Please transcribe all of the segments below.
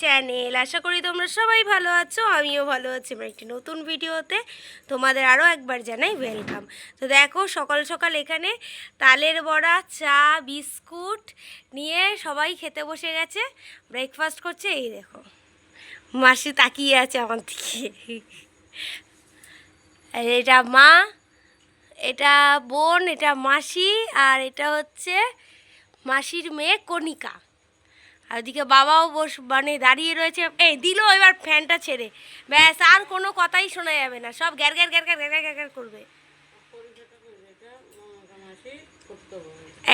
Channel আশা করি তোমরা সবাই ভালো আছো, আমিও ভালো আছি। আমার একটি নতুন ভিডিওতে তোমাদের আরও একবার জানাই ওয়েলকাম তো দেখো, সকাল সকাল এখানে তালের বড়া, চা, বিস্কুট নিয়ে সবাই খেতে বসে গেছে। ব্রেকফাস্ট করছে, এই দেখো। মাসি তাকিয়ে আছে আমার দিকে। আর এটা মা, এটা বোন, এটা মাসি, আর এটা হচ্ছে মাসির মেয়ে কণিকা। আর ওদিকে বাবাও বস মানে দাঁড়িয়ে রয়েছে। এই, দিল এবার ফ্যানটা ছেড়ে। ব্যাস, আর কোনো কথাই শোনা যাবে না। সব গ্যার গ্যার গ্যার গ্যার গ্যার গ্যার করবে।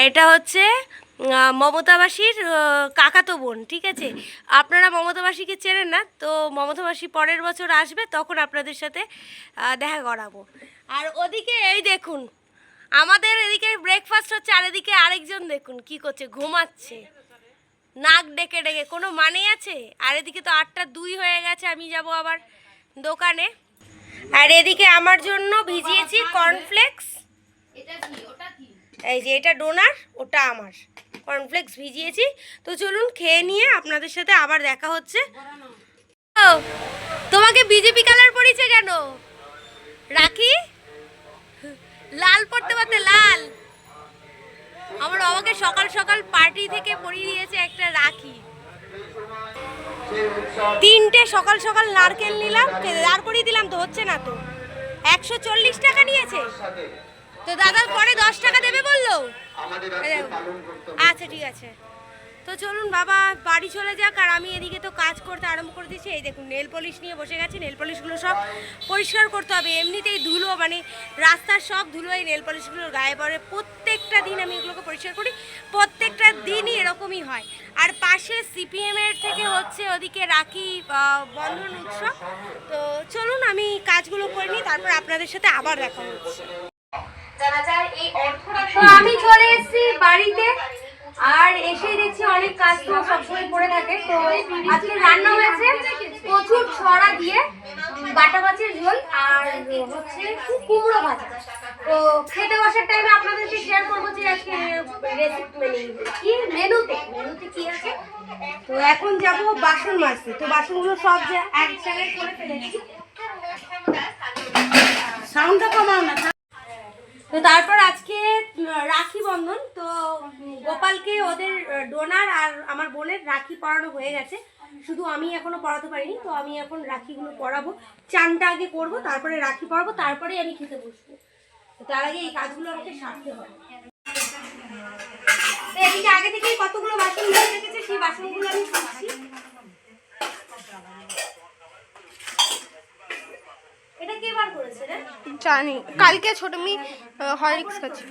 এটা হচ্ছে মমতাবাসীর কাকাতো বোন, ঠিক আছে? আপনারা মমতাবাসীকে চেনেন না, তো মমতাবাসী পরের বছর আসবে, তখন আপনাদের সাথে দেখা করাবো। আর ওদিকে এই দেখুন, আমাদের এদিকে ব্রেকফাস্ট হচ্ছে, আর এদিকে আরেকজন দেখুন, কি করছে, ঘুমাচ্ছে। নাক ডেকে ডেকে, কোনো মানে আছে? আর এদিকে তো আটটা দুই হয়ে গেছে, আমি যাব আবার দোকানে। আর এদিকে আমার জন্য ভিজিয়েছি কর্নফ্লেক্স। এই যে এটা ডোনার, ওটা আমার। কর্নফ্লেক্স ভিজিয়েছি। তো চলুন খেয়ে নিয়ে আপনাদের সাথে আবার দেখা হচ্ছে। তোমাকে বিজেপি কালার পরিছে কেন? রাখি? লাল পড়তে পারতে, লাল। আমার বাবাকে সকাল সকাল পার্টি থেকে পরিয়ে দিয়েছে একটা রাখি। তিনটে সকাল সকাল নারকেল নিলাম দাঁড় করিয়ে দিলাম তো হচ্ছে না তো। একশো চল্লিশ টাকা নিয়েছে। তো দাদা পরে দশ টাকা দেবে বলল? আচ্ছা ঠিক আছে। তো চলুন বাবা বাড়ি চলে যাক আর আমি এদিকে তো কাজ করতে আরম্ভ করে দিয়েছি। এই দেখুন নেল পলিশ নিয়ে বসে গেছি নেল পলিশগুলো সব পরিষ্কার করতে হবে। এমনিতেই ধুলো মানে রাস্তার সব ধুলো এই নেল পলিশগুলোর গায়ে পড়ে। প্রত্যেকটা দিন আমি এগুলোকে পরিষ্কার করি প্রত্যেকটা দিনই এরকমই হয়। আর পাশে সিপিএম এর থেকে হচ্ছে ওদিকে রাখি বন্ধন উৎসব। তো চলুন আমি কাজগুলো করে নিই তারপর আপনাদের সাথে আবার দেখা হচ্ছে। জানা যায় এই অর্থ তো আমি চলে এসেছি বাড়িতে। আর এসে দেখছি অনেক কাজ তো সবসময় পড়ে থাকে। তো আজকে রান্না হয়েছে প্রচুর ছড়া দিয়ে বাটা মাছের ঝোল আর হচ্ছে কুমড়ো ভাজা। তো খেতে বসার টাইমে আপনাদেরকে শেয়ার করব যে আজকে মানে কি মেনুতে মেনুতে কি আছে? তো এখন যাব বাসন মাজতে। তো বাসনগুলো সব এক জায়গায় করে ফেলেছি সাউন্ডটা কমাও না তো তারপর আজকে উম, রাখি বন্ধন তো গোপালকে ওদের ডোনার আর আমার বোনের রাখি পরানো হয়ে গেছে। শুধু আমি এখনও পড়াতে পারিনি, তো আমি এখন রাখিগুলো পরাবো। চানটা আগে করব, তারপরে রাখি পরাবো, তারপরে আমি খেতে বসবো। তার আগে এই কাজগুলো আমাকে সারতে হবে। এদিকে আগে থেকেই কতগুলো বাসন ধরে রেখেছে, সেই বাসনগুলো আমি এটা কে বার করেছে রে? জানি। কালকে ছোট মেয়ে হরলিক্স খাচ্ছিল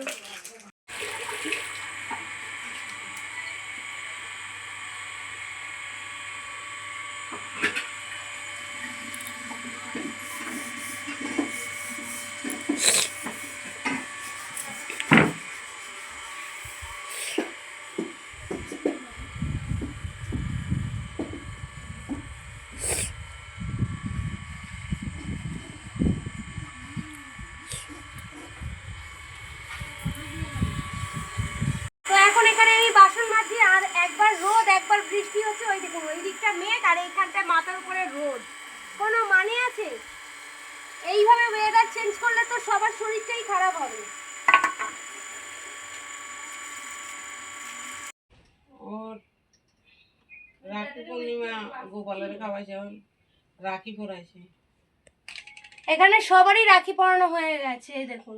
তো এখন এখানে আমি বাসন মাজছি আর একবার রোদ একবার বৃষ্টি হচ্ছে ওই দেখুন ওই দিকটা মেঘ আর এইখানটায় মাথার উপরে রোদ কোনো মানে আছে এইভাবে ওয়েদার চেঞ্জ করলে তো সবার শরীরটাই খারাপ হবে রাখি পূর্ণিমা রাখি এখানে সবারই রাখি পরানো হয়ে গেছে দেখুন।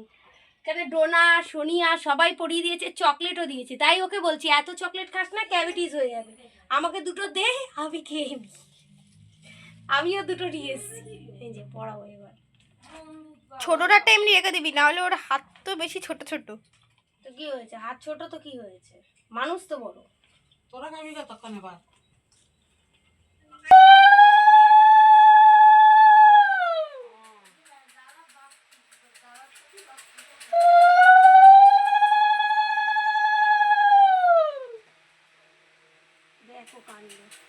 এখানে ডোনা, সোনিয়া সবাই পরিয়ে দিয়েছে, চকলেটও দিয়েছে। তাই ওকে বলছি, এত চকলেট খাস না, ক্যাভিটিস হয়ে যাবে। আমাকে দুটো দে, আমি খেয়ে আমিও দুটো নিয়ে এই যে পড়াবো এবার। ছোটটা এমনি রেখে দিবি না হলে ওর হাত তো বেশি ছোট ছোট। তো কি হয়েছে? হাত ছোট তো কি হয়েছে? মানুষ তো বড়। তোরা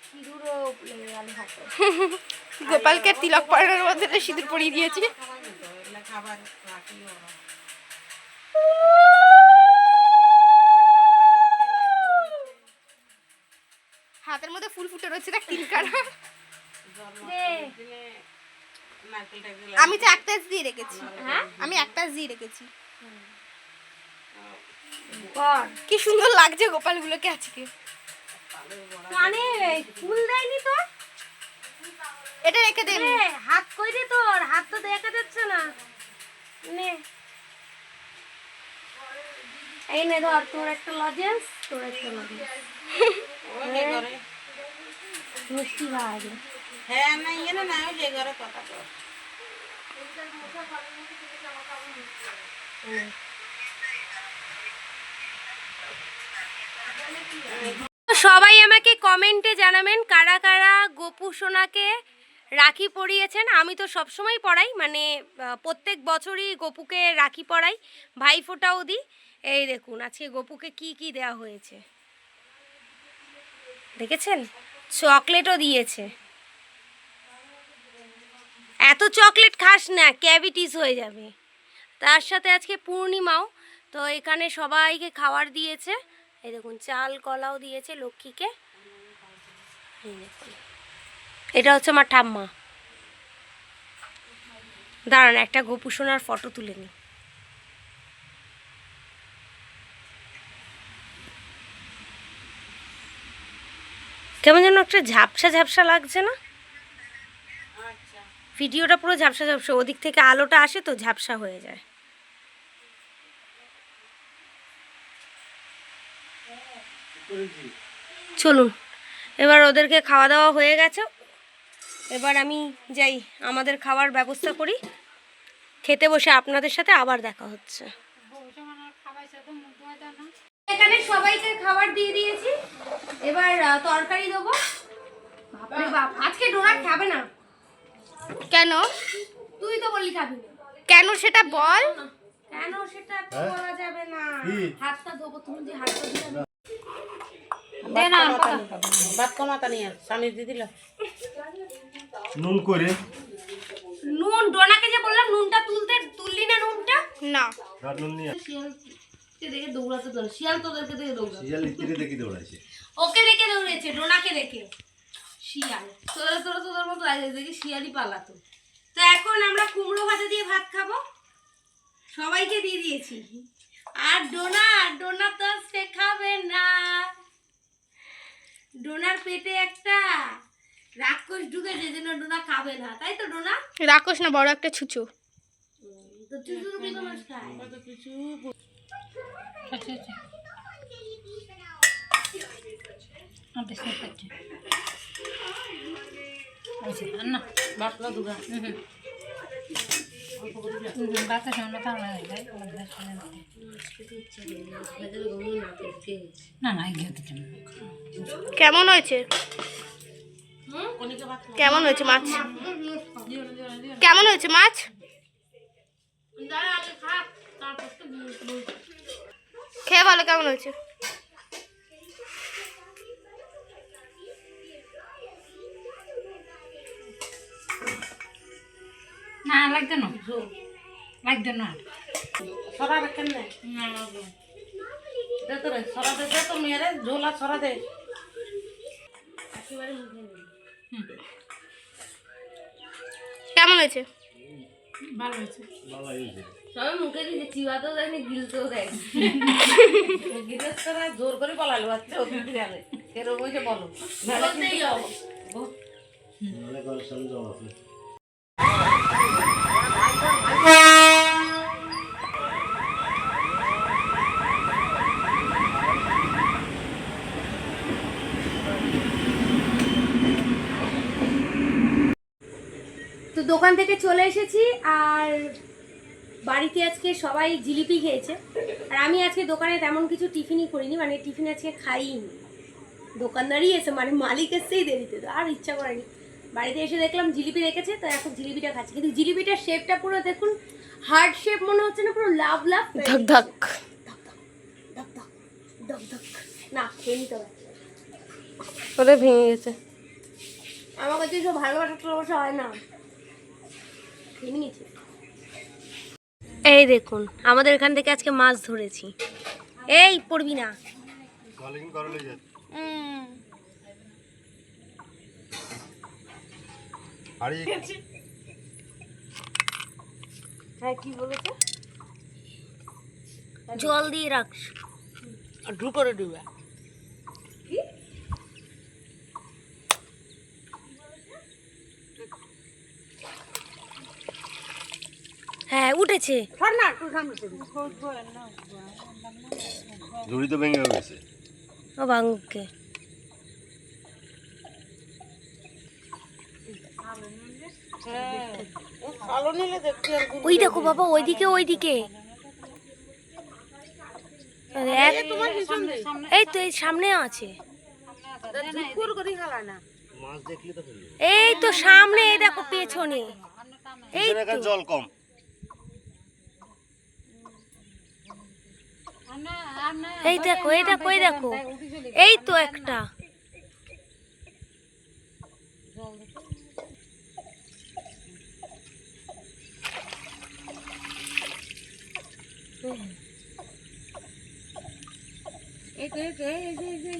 সিঁদুরও লেগে গেল হাতে। গোপালকে তিলক পরানোর মধ্যে সিঁদুর পরিয়ে দিয়েছি। খাবার রাখি ওরা হাতের মধ্যে ফুল ফুটে রয়েছে দেখ তিন টারকেল আমি তো একটা দিয়ে রেখেছি। হ্যাঁ? আমি এক প্যাচ দিয়ে রেখেছি। কি সুন্দর লাগছে গোপালগুলোকে আজকে। কানে ফুল দেয়নি তো এটা রেখে দে। হাত কই দে তোর? হাত তো দেখা যাচ্ছে না। নে। এই নে ধর তোর একটা লজেন্স তোর একটা লজেন্স মিষ্টি ভাগ হ্যাঁ না ইয়ে না না যে করে কথা কর সবাই আমাকে কমেন্টে জানাবেন কারা কারা গোপু সোনাকে রাখি পরিয়েছেন, আমি তো সবসময় পড়াই মানে প্রত্যেক বছরই গোপুকে রাখি পরাই ভাই ফোটাও দিই। এই দেখুন, আজকে গোপুকে কি কি দেওয়া হয়েছে। দেখেছেন? চকলেটও দিয়েছে। এত চকলেট খাস না, ক্যাভিটিস হয়ে যাবে। তার সাথে আজকে পূর্ণিমাও, তো এখানে সবাইকে খাবার দিয়েছে। এই দেখুন, চাল কলাও দিয়েছে লক্ষ্মীকে। এই দেখুন। এটা হচ্ছে আমার ঠাম্মা। দাঁড়ান, একটা গোপু সোনার ফটো তুলে নিই। কেমন যেন একটা ঝাপসা ঝাপসা লাগছে না? ভিডিওটা পুরো ঝাপসা ঝাপসা, ওদিক থেকে আলোটা আসে তো ঝাপসা হয়ে যায়। চলুন, এবার ওদেরকে খাওয়া দাওয়া হয়ে গেছে। এবার আমি যাই আমাদের খাওয়ার ব্যবস্থা করি। খেতে বসে আপনাদের সাথে আবার দেখা হচ্ছে। এখানে সবাইকে খাবার দিয়ে দিয়েছি। এবার তরকারি দেবো। আজকে ডোনাট খাবে না। কেন? তুই তো বললি খাবি কেন সেটা বল। কেন সেটা বলা যাবে না। হাতটা ধোবো তুমি যে হাতটা বাদ কমাতা নিয়ে স্বামী দিয়ে দিল নুন করে। নুন ডোনাকে যে বললাম নুনটা তুলতে তুললি না নুনটা? না। আর নুন নিয়ে শিয়ালকে দেখে দৌড়াতে দৌড় শিয়াল তোদেরকে দেখে দৌড়াতে। শিয়াল ইত্তিরে দেখি দৌড়াইছে। ওকে দেখে দৌড়েছে ডোনাকে দেখে। শিয়াল। তোরা তোরা তোদের মতো আগে দেখি শিয়ালই পালাতো। তো এখন আমরা কুমড়ো ভাজা দিয়ে ভাত খাব। সবাইকে দিয়ে দিয়েছি। আর ডোনা ডোনা তো সে খাবে না। ডোনার পেটে একটা রাক্ষস ঢুকেছে যেন ডোনা খাবে না তাই তো ডোনা? রাক্ষস না বড় একটা ছুচু। তো তো খায় কেমন হয়েছে? কেমন হয়েছে মাছ? কেমন হয়েছে মাছ? খেয়ে বলো কেমন হয়েছে? না লাগবে না। লাগবে না। সরা রাখেন না দে তো রে সরা দে তো মেরে ঝোলা সরা দে। কেমন হয়েছে? ভালো হয়েছে। সবাই মুখে দিতে চিবাতেও দেয় না গিলতেও দেয় না। গৃহস্থরা জোর করে বলালো বাচ্চা অতিথি গেলে এরকম হয়েছে বলো। বলতেই হবে। নাহলে ঘরের সামনে জল আছে তো দোকান থেকে চলে এসেছি আর বাড়িতে আজকে সবাই জিলিপি খেয়েছে। আর আমি আজকে দোকানে তেমন কিছু টিফিনই করিনি মানে টিফিন আজকে খাইনি। দোকানদারই এসে মানে মালিক এসেই দেরিতে তো আর ইচ্ছা করেনি। বাড়িতে এসে দেখলাম জিলিপি রেখেছে তো এখন জিলিপিটা খাচ্ছি। কিন্তু জিলিপিটার শেপটা পুরো দেখুন হার্ড শেপ মনে হচ্ছে না পুরো লাভ লাভ ধক ধক। ধক ধক ধক ধক না খেয়ে নিতে হবে। ওদের ভেঙে গেছে। আমার কাছে সব ভালোবাসা টালোবাসা হয় না। এই দেখুন আমাদের এখান থেকে আজকে মাছ ধরেছি। এই পড়বি না। জল দিয়ে রাখ। ঢুকরে ডুবে। হ্যাঁ সরে। ঝুড়ি তো ভেঙে গেছে। ও আর ওই দেখো বাবা ওইদিকে ওইদিকে। এই তো এই সামনে আছে। কুকুর করি খালা না। মাছ দেখলে তো ফেলবে। এই তো সামনে এই দেখো পেছনে। এই জল কম। এই দেখো এই দেখো এই দেখো? এই তো একটা।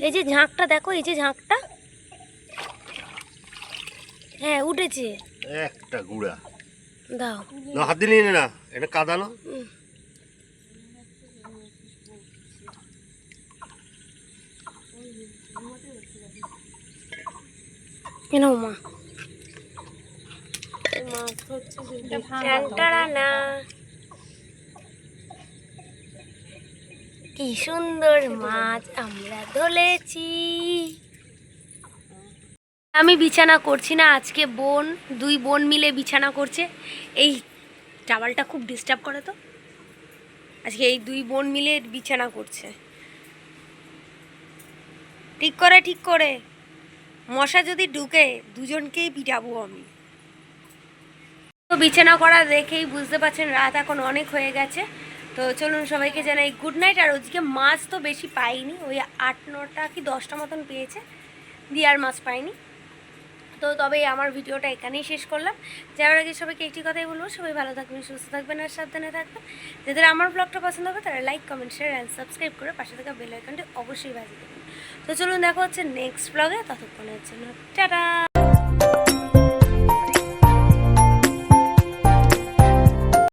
এই যে ঝাঁকটা দেখো এই যে ঝাঁকটা। হ্যাঁ উঠেছে। একটা গুড়া। দাও। না হাত দিয়ে নিয়ে না এটা কাদানো কেন মা? কি সুন্দর মাছ আমরা ধরেছি। আমি বিছানা করছি না আজকে বোন দুই বোন মিলে বিছানা করছে। এই টাওয়ালটা খুব ডিস্টার্ব করে তো। আজকে এই দুই বোন মিলে বিছানা করছে। ঠিক করে ঠিক করে। মশা যদি ঢুকে, দুজনকেই পিটাবো আমি। তো বিছানা করা দেখেই বুঝতে পারছেন, রাত এখন অনেক হয়ে গেছে। তো চলুন সবাইকে জানাই গুড নাইট আর ওদিকে মাছ তো বেশি পাইনি। ওই আট, নটা কি দশটা মতন পেয়েছে, দিয়ে আর মাছ পাইনি। তো তবে আমার ভিডিওটা এখানেই শেষ করলাম। যাওয়ার আগে সবাইকে একটি কথাই বলব, সবাই ভালো থাকবেন, সুস্থ থাকবেন, আর সাবধানে থাকবেন। যাদের আমার ব্লগটা পছন্দ হবে, তারা like comment share and subscribe করে পাশে থাকা বেল আইকনটি অবশ্যই বাজিয়ে দেবেন। তো চলুন দেখা হচ্ছে নেক্সট ব্লগে ততক্ষণের জন্য টাটা!